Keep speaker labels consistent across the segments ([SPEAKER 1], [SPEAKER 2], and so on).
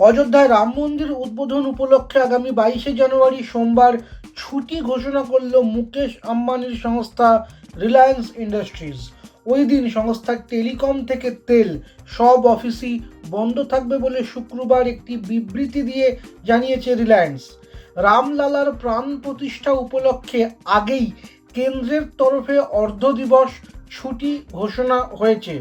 [SPEAKER 1] অযোধ্যায় রাম মন্দির উদ্বোধন উপলক্ষে আগামী বাইশে জানুয়ারি সোমবার ছুটি ঘোষণা করল মুকেশ আম্বানির সংস্থা রিলায়েন্স ইন্ডাস্ট্রিজ। ওই দিন সংস্থার টেলিকম থেকে তেল, সব অফিসই বন্ধ থাকবে বলে শুক্রবার একটি বিবৃতি দিয়ে জানিয়েছে রিলায়েন্স। রামলালার প্রাণ প্রতিষ্ঠা উপলক্ষে আগেই কেন্দ্রের তরফে অর্ধ দিবস ছুটি ঘোষণা হয়েছে।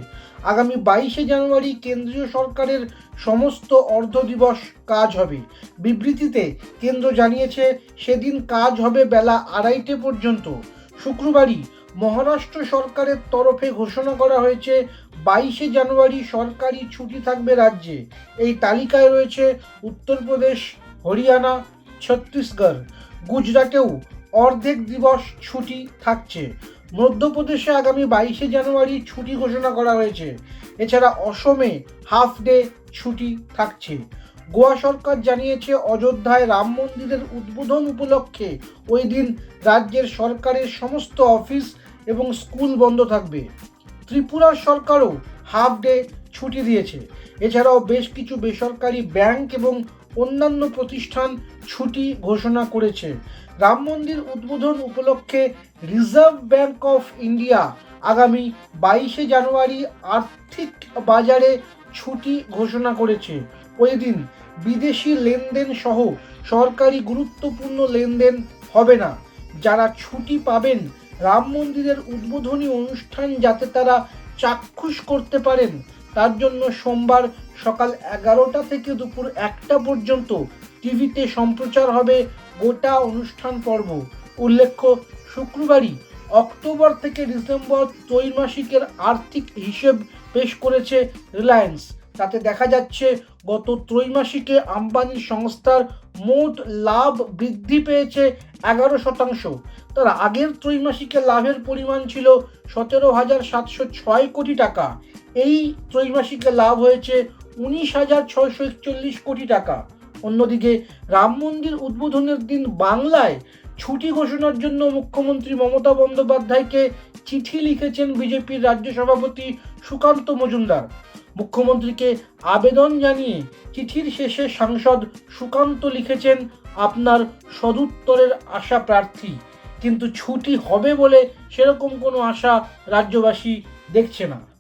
[SPEAKER 1] আগামী বাইশে জানুয়ারি কেন্দ্রীয় সরকারের সমস্ত অর্ধ দিবস কাজ হবে। বিবৃতিতে কেন্দ্র জানিয়েছে, সেদিন কাজ হবে বেলা আড়াইটে পর্যন্ত। শুক্রবারই মহারাষ্ট্র সরকারের তরফে ঘোষণা করা হয়েছে, বাইশে জানুয়ারি সরকারি ছুটি থাকবে রাজ্যে। এই তালিকায় রয়েছে উত্তরপ্রদেশ হরিয়ানা, ছত্তিশগড়। গুজরাটেও অর্ধেক দিবস ছুটি থাকছে। মধ্যপ্রদেশে আগামী বাইশে জানুয়ারি ছুটি ঘোষণা করা হয়েছে। এছাড়া অসমে হাফ ডে ছুটি থাকছে। গোয়া সরকার জানিয়েছে, অযোধ্যায় রাম মন্দিরের উদ্বোধন উপলক্ষে ওই দিন রাজ্যের সরকারের সমস্ত অফিস এবং স্কুল বন্ধ থাকবে। ত্রিপুরার সরকারও হাফ ডে ছুটি দিয়েছে। এছাড়াও বেশ কিছু বেসরকারি ব্যাংক এবং অন্যান্য প্রতিষ্ঠান ছুটি ঘোষণা করেছে। রাম মন্দির উদ্বোধন উপলক্ষে রিজার্ভ ব্যাংক অফ ইন্ডিয়া আগামী বাইশে জানুয়ারি আর্থিক বাজারে ছুটি ঘোষণা করেছে। ওই দিন বিদেশি লেনদেন সহ সরকারি গুরুত্বপূর্ণ লেনদেন হবে না। যারা ছুটি পাবেন, রাম মন্দিরের উদ্বোধনী অনুষ্ঠান যাতে তারা চাক্ষুষ করতে পারেন তার জন্য সোমবার সকাল এগারোটা থেকে দুপুর একটা পর্যন্ত টিভিতে সম্প্রচার হবে গোটা অনুষ্ঠান পর্ব। উল্লেখ্য, শুক্রবারই অক্টোবর থেকে ডিসেম্বর ত্রৈমাসিকের আর্থিক হিসেব পেশ করেছে রিলায়েন্স। তাতে দেখা যাচ্ছে, গত ত্রৈমাসিকে আম্বানি সংস্থার মোট লাভ বৃদ্ধি পেয়েছে এগারো শতাংশ। তার আগের ত্রৈমাসিকে লাভের পরিমাণ ছিল সতেরো হাজার সাতশো ছয় কোটি টাকা। এই ত্রৈমাসিকে লাভ হয়েছে উনিশ হাজার ছয়শো একচল্লিশ কোটি টাকা। অন্যদিকে রাম মন্দির উদ্বোধনের দিন বাংলায় ছুটি ঘোষণার জন্য মুখ্যমন্ত্রী মমতা বন্দ্যোপাধ্যায়কে চিঠি লিখেছেন বিজেপির রাজ্য সভাপতি সুকান্ত মজুমদার। মুখ্যমন্ত্রীকে আবেদন জানিয়ে চিঠির শেষে সাংসদ সুকান্ত লিখেছেন, আপনার সদুত্তরের আশা প্রার্থী। কিন্তু ছুটি হবে বলে সেরকম কোনো আশা রাজ্যবাসী দেখছে না।